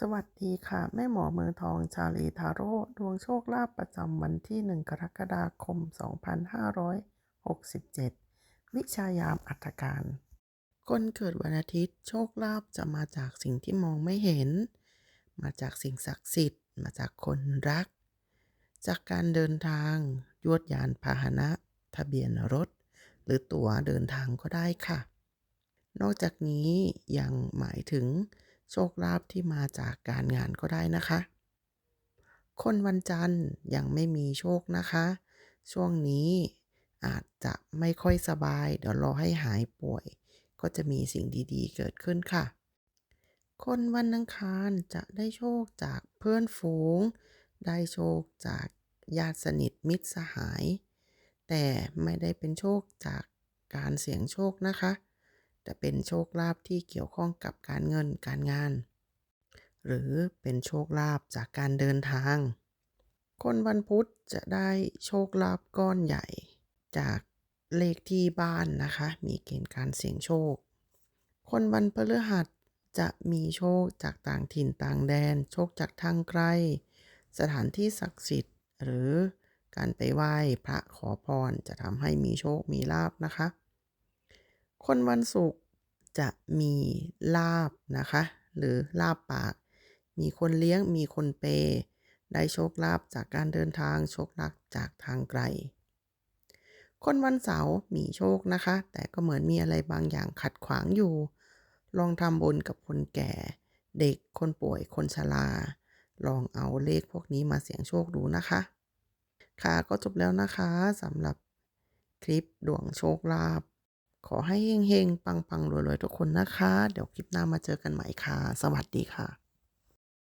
สวัสดีค่ะ แม่หมอเมืองทองชาลีทาโร่ดวงโชคลาภประจำวันที่ 1 กรกฎาคม 2567 วิชายามอัตการ คนเกิดวันอาทิตย์ โชคลาภจะมาจากสิ่งที่มองไม่เห็น มาจากสิ่งศักดิ์สิทธิ์ มาจากคนรัก จากการเดินทางยวดยานพาหนะ ทะเบียนรถ หรือตั๋วเดินทางก็ได้ค่ะ นอกจากนี้ยังหมายถึง โชคลาภที่มาจากการงานก็ได้นะคะ คนวันจันทร์ยังไม่มีโชคนะคะ ช่วงนี้อาจจะไม่ค่อยสบาย เดี๋ยวรอให้หายป่วย ก็จะมีสิ่งดีๆ เกิดขึ้นค่ะ คนวันอังคารจะได้โชคจากเพื่อนฝูง ได้โชคจากญาติสนิทมิตรสหาย แต่ไม่ได้เป็นโชคจากการเสี่ยงโชคนะคะ แต่เป็นโชคลาภที่เกี่ยวข้องกับการเงินการงาน หรือเป็นโชคลาภจากการเดินทาง คนวันพุธจะได้โชคลาภก้อนใหญ่ จากเลขที่บ้านนะคะ มีเกณฑ์การเสี่ยงโชค คนวันพฤหัสจะมีโชคจากต่างถิ่นต่างแดน โชคจากทางไกล สถานที่ศักดิ์สิทธิ์ หรือการไปไหว้พระขอพรจะทำให้มีโชคมีลาบนะคะ คนวันศุกร์จะมีลาบนะคะ หรือลาบปาก มีคนเลี้ยงมีคนเปย์ได้โชคลาภจากการเดินทางโชคลาภจากทางไกล คนวันเสาร์มีโชคนะคะ แต่ก็เหมือนมีอะไรบางอย่างขัดขวางอยู่ ลองทำบุญกับคนแก่ เด็กคนป่วยคนชราลองเอาเลขพวกนี้มาเสี่ยงโชคดูนะคะ ค่ะก็จบแล้วนะคะสำหรับคลิปดวงโชคลาภ ขอให้เฮงๆ ปังๆ รวยๆ ทุกคนนะคะ เดี๋ยวคลิปหน้ามาเจอกันใหม่ค่ะ สวัสดีค่ะ